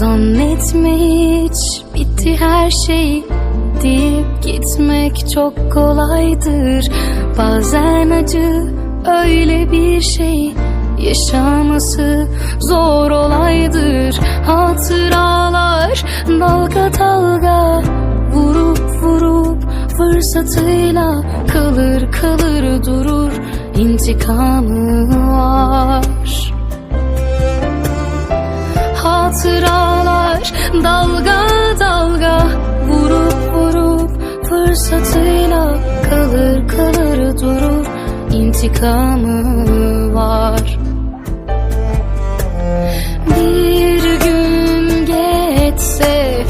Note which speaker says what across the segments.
Speaker 1: Zannetme hiç bitti her şey deyip gitmek çok kolaydır. Bazen acı öyle bir şey yaşaması zor olaydır. Hatıralar dalga dalga vurup vurup fırsatıyla kalır kalır durur intikamı var intikamı var. Bir gün geçse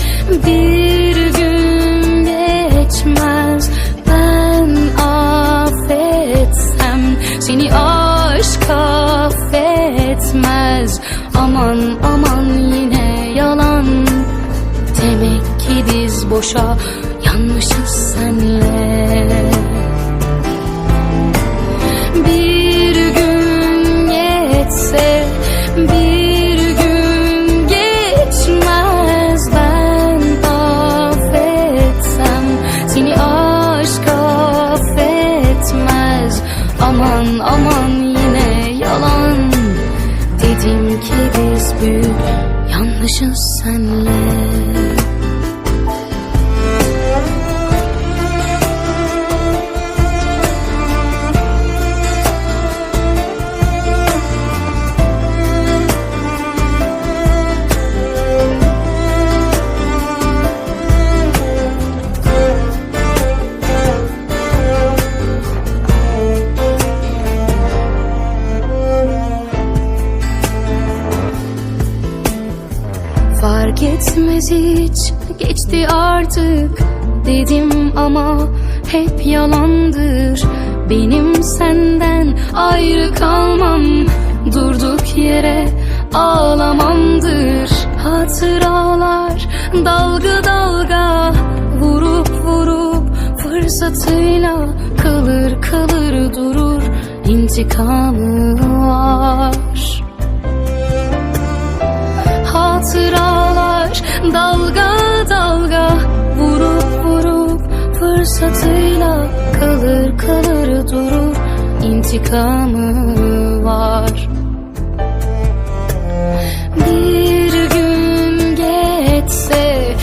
Speaker 1: bir gün geçmez. Ben affetsem seni aşk affetmez. Aman aman yine yalan. Demek ki biz boşa yanlışız senle seni aşk affetmez. Aman aman yine yalan. Dedim ki biz büyük yanlışız senle Fark etmez hiç. Geçti artık dedim ama hep yalandır. Benim senden ayrı kalmam. Durduk yere ağlamamdır. Hatıralar dalga dalga vurup vurup fırsatıyla kalır kalır durur intikamı var intikamı var. Bir gün geçse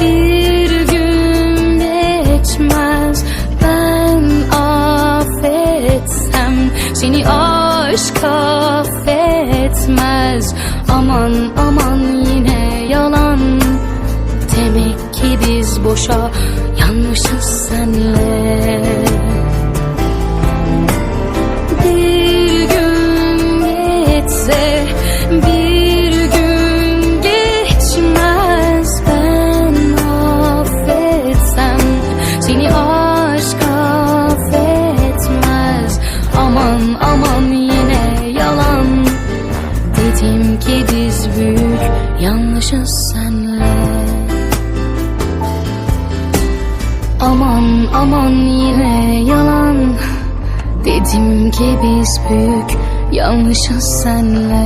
Speaker 1: bir gün geçmez. Ben affetsem seni aşk affetmez. Aman aman yine yalan. Demek ki biz boşa yanlışız yanlışız senle. Aman aman yine yalan. Dedim ki biz büyük yanlışız senle